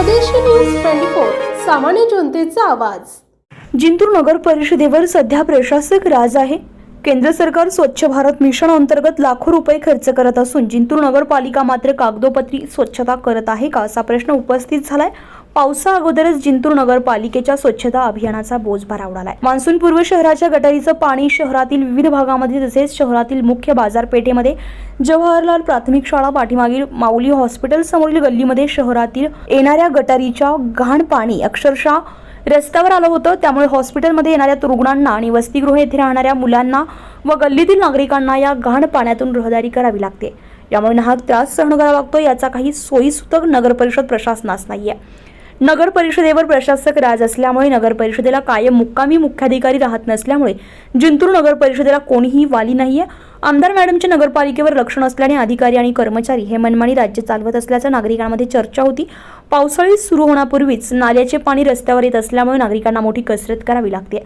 स्वदेशी news twenty four सामान्य जनतेचा आवाज. जिंतूर नगर परिषदेवर सध्या प्रशासक राज आहे. केंद्र सरकार स्वच्छ भारत मिशन अंतर्गत लाखो रुपये खर्च करत असून जिंतूर नगरपालिका मात्र कागदोपत्री स्वच्छता करत आहे का असा प्रश्न उपस्थित झालाय. पावसा अगोदरच जिंतूर नगरपालिकेच्या स्वच्छता अभियानाचा बोजभार उडालाय मान्सून पूर्व शहराच्या गटारीचं पाणी शहरातील विविध भागामध्ये तसेच शहरातील मुख्य बाजारपेठेमध्ये जवाहरलाल प्राथमिक शाळा पाठीमागील माऊली हॉस्पिटल समोरील गल्लीमध्ये शहरातील येणाऱ्या गटारीच्या घाण पाणी अक्षरशः रस्त्यावर आलं होतं. त्यामुळे हॉस्पिटलमध्ये येणाऱ्या रुग्णांना आणि वसतिगृह येथे राहणाऱ्या मुलांना व गल्लीतील नागरिकांना या घाण पाण्यातून रहदारी करावी लागते. यामुळे नाहक त्रास सहन करावा लागतो याचा काही सोयीसुद्धा नगरपरिषद प्रशासनास प्रशासनास नाहीये. नगर परिषदेवर प्रशासक राज असल्यामुळे नगर परिषदेला कायम मुक्कामी मुख्याधिकारी राहत नसल्यामुळे जिंतूर नगर परिषदेला कोणीही वाली नाहीये. आमदार मॅडमच्या नगरपालिकेवर लक्ष नसल्याने अधिकारी आणि कर्मचारी हे मनमानी राज्य चालवत असल्याचं नागरिकांमध्ये चर्चा होती. पावसाळी सुरू होण्यापूर्वीच नाल्याचे पाणी रस्त्यावर येत असल्यामुळे नागरिकांना मोठी कसरत करावी लागते.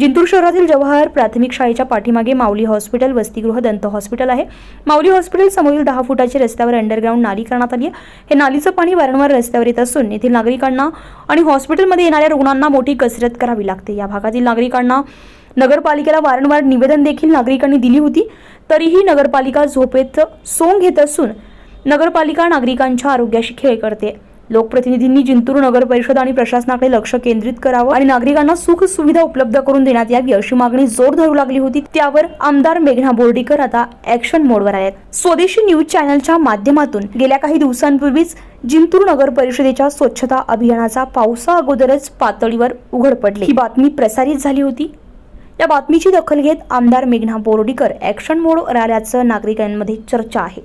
जिंतूर शहरातील जवाहर प्राथमिक शाळेच्या पाठीमागे माऊली हॉस्पिटल वसतिगृह दंत हॉस्पिटल आहे. माऊली हॉस्पिटल समोरील दहा फुटाचे रस्त्यावर अंडरग्राऊंड नाली करण्यात आली आहे. हे नालीचं पाणी वारंवार रस्त्यावर येत असून येथील नागरिकांना आणि हॉस्पिटलमध्ये येणाऱ्या रुग्णांना मोठी कसरत करावी लागते. या भागातील नागरिकांना नगरपालिकेला वारंवार निवेदन देखील नागरिकांनी दिली होती. तरीही नगरपालिका झोपेत सोंग घेत असून नगरपालिका नागरिकांच्या आरोग्याशी खेळ करते. लोकप्रतिनिधींनी जिंतूर नगर परिषद आणि प्रशासनाकडे लक्ष केंद्रित करावं आणि नागरिकांना सुख सुविधा उपलब्ध करून देण्यात यावी अशी मागणी जोर धरू लागली होती. त्यावर आमदार मेघना बोर्डीकर आता ऍक्शन मोडवर आहेत. स्वदेशी न्यूज चॅनलच्या माध्यमातून गेल्या काही दिवसांपूर्वीच जिंतूर नगर परिषदेच्या स्वच्छता अभियानाचा पावसा अगोदरच पातळीवर उघड पडली. ही बातमी प्रसारित झाली होती. या बातमीची दखल घेत आमदार मेघना बोर्डीकर ऍक्शन मोड आल्याचं नागरिकांमध्ये चर्चा आहे.